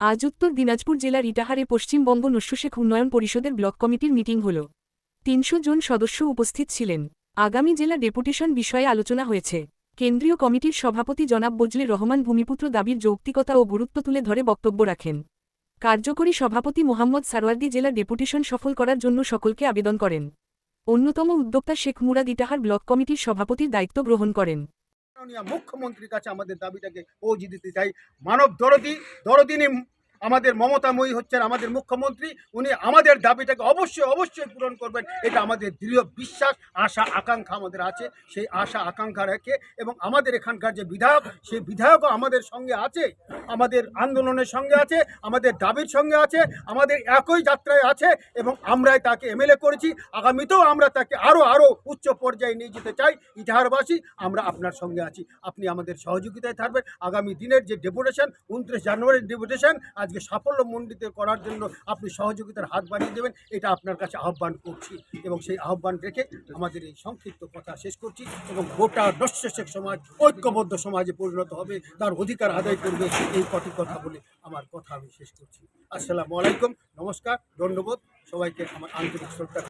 আজ উত্তর দিনাজপুর জেলার ইটাহারে পশ্চিমবঙ্গ নস্যশেখ উন্নয়ন পরিষদের ব্লক কমিটির মিটিং হল। তিনশো জন সদস্য উপস্থিত ছিলেন। আগামী জেলা ডেপুটেশন বিষয়ে আলোচনা হয়েছে। কেন্দ্রীয় কমিটির সভাপতি জনাব বজলে রহমান ভূমিপুত্র দাবির যৌক্তিকতা ও গুরুত্ব তুলে ধরে বক্তব্য রাখেন। কার্যকরী সভাপতি মোহাম্মদ সারওয়ার্দি জেলা ডেপুটেশন সফল করার জন্য সকলকে আবেদন করেন। অন্যতম উদ্যোক্তা শেখ মুরাদ ইটাহার ব্লক কমিটির সভাপতির দায়িত্ব গ্রহণ করেন। মাননীয় মুখ্যমন্ত্রীর কাছে আমাদের দাবিটাকে পৌঁছে দিতে চাই। মানব দরদি দরদিনী আমাদের মমতাময়ী হচ্ছেন আমাদের মুখ্যমন্ত্রী, উনি আমাদের দাবিটাকে অবশ্যই অবশ্যই পূরণ করবেন। এটা আমাদের দৃঢ় বিশ্বাস, আশা, আকাঙ্ক্ষা আমাদের আছে। সেই আশা, আকাঙ্ক্ষা রেখে এবং আমাদের এখানকার যে বিধায়ক, সেই বিধায়কও আমাদের সঙ্গে আছে, আমাদের আন্দোলনের সঙ্গে আছে, আমাদের দাবির সঙ্গে আছে, আমাদের একই যাত্রায় আছে এবং আমরাই তাকে এমএলএ করেছি। আগামীতেও আমরা তাকে আরও আরও উচ্চ পর্যায়ে নিয়ে যেতে চাই। ইতিহারবাসী, আমরা আপনার সঙ্গে আছি। আপনি আমাদের সহযোগিতায় থাকবেন। আগামী দিনের যে ডেপুটেশন উনত্রিশ জানুয়ারির ডেপুটেশন আজকে সাফল্যমণ্ডিত করার জন্য আপনি সহযোগিতার হাত বাড়িয়ে দেবেন, এটা আপনার কাছে আহ্বান করছি। এবং সেই আহ্বান রেখে আমাদের এই সংক্ষিপ্ত কথা শেষ করছি এবং গোটা দর্শক সমাজ, ঐক্যবদ্ধ সমাজে পরিণত হবে, তার অধিকার আদায় করবে, এই কটি কথা বলে আমার কথা আমি শেষ করছি। আসসালামু আলাইকুম, নমস্কার, ধন্যবাদ, সবাইকে আমার আন্তরিক শ্রদ্ধা।